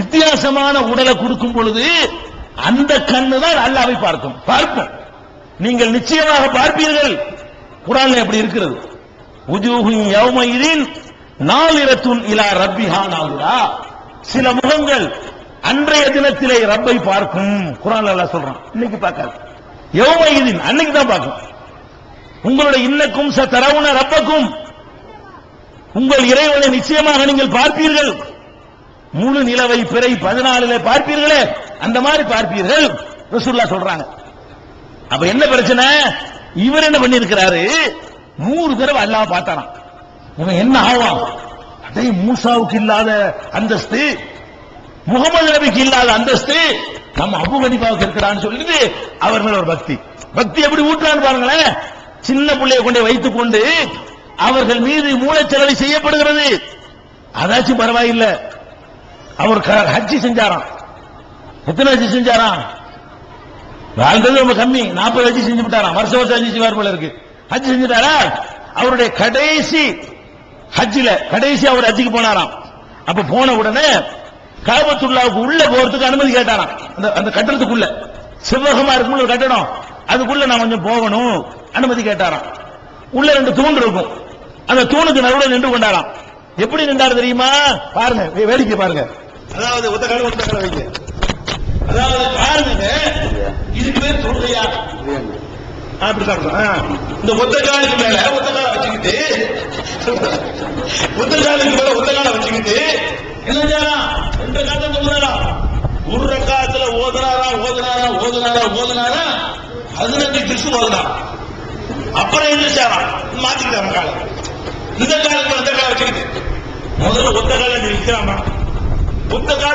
வித்தியாசமான உடலை கொடுக்கும் பொழுது அந்த கண்ணு தான் அல்லாவை பார்க்கும். பார்ப்போம். நீங்கள் நிச்சயமாக பார்ப்பீர்கள். குரான் எப்படி இருக்கிறது? உஜூஹும் யௌமையிதின் நாளிரத்துன் இலா ரப்பிஹா நாலிரா சில முகங்கள் அன்றைய தினத்திலே ரப்பை பார்க்கும். குரான் அல்லாஹ் சொல்றான். இன்னைக்கு பார்க்காது. யௌமையிதின் அன்னைக்கு தான் பார்க்கும். உங்களுடைய இன்னக்கும் ச தரவுன ரப்பக்கும் உங்கள் இறைவனை நிச்சயமாக நீங்கள் பார்ப்பீர்கள். முழு நிலவை பிறை பதினாலுல பார்ப்பீர்களே. அந்த மாதிரி பார்ப்பீர்கள். ரசூல்லா சொல்றாங்க. அப்ப என்ன பிரச்சனை? இவர் என்ன பண்ணிருக்கிறாரு நூறு தடவை அல்லாம பார்த்தாராம். இவன் என்ன ஆவான்? அதே மூசாவுக்கு இல்லாத அந்தஸ்து முகமது நபிக்கு இல்லாத அந்தஸ்து நம்ம அபு கனிபாவுக்கு இருக்கிறான்னு சொல்லிட்டு அவர் மேல ஒரு பக்தி. பக்தி எப்படி ஊற்றான்னு பாருங்களேன். சின்ன பிள்ளையை கொண்டே வைத்துக் கொண்டு அவர்கள் மீது மூளைச்சலவை செய்யப்படுகிறது. அதாச்சும் பரவாயில்லை. அவர் க- ஹஜ்ஜி செஞ்சாராம். எத்தனை ஹஜ்ஜி செஞ்சாராம்? வாழ்ந்தது ரொம்ப கம்மி. நாற்பது ஹஜ்ஜி செஞ்சு விட்டாராம். வருஷம் வருஷம் ஹஜ்ஜி செய்வார் போல இருக்கு. ஹஜ்ஜி செஞ்சுட்டாரா? அவருடைய கடைசி ஹஜ்ஜில கடைசி அவர் ஹஜ்ஜிக்கு போனாராம். அப்ப போன உடனே காபத்துல்லாவுக்கு உள்ள போறதுக்கு அனுமதி கேட்டாராம். அந்த அந்த கட்டடத்துக்குள்ள செவ்வகமா இருக்கும் ஒரு கட்டடம் அதுக்குள்ள நான் கொஞ்சம் போகணும். அனுமதி கேட்டாராம். உள்ள ரெண்டு தூண் இருக்கும். அந்த தூணுக்கு நடுவுல நின்று கொண்டாராம். எப்படி நின்றாரு தெரியுமா? பாருங்க வேடிக்கை பாருங்க. அதாவது ஒத்த கால ஒத்த கால வைங்க. அதாவது பாருங்க இதுக்கு பேர் தொழுகையா அப்படி. ஆ. இந்த ஒத்த காலுக்கு மேல ஒத்த கால வச்சுக்கிட்டு ஒத்த காலுக்கு மேல ஒத்த கால வச்சுக்கிட்டு என்ன செய்யலாம் ரெண்டு காலத்தை தொழுதாரா ஒரு ரக்காத்துல ஓதுனாரா ஓதுனாரா ஓதுனாரா ஓதுனாரா பதினஞ்சு கிறிஸ்து ஓதுனாரா அப்புறம் என்ன செய்யலாம் மாத்திக்கிட்டாங்க காலம் இந்த காலத்துல ஒத்த கால வச்சுக்கிட்டு. முதல்ல ஒத்த கால நிற்கிறாமா ஒத்த கால